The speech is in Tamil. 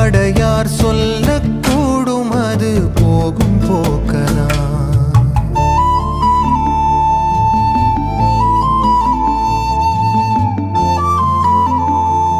அடையார் சொல்ல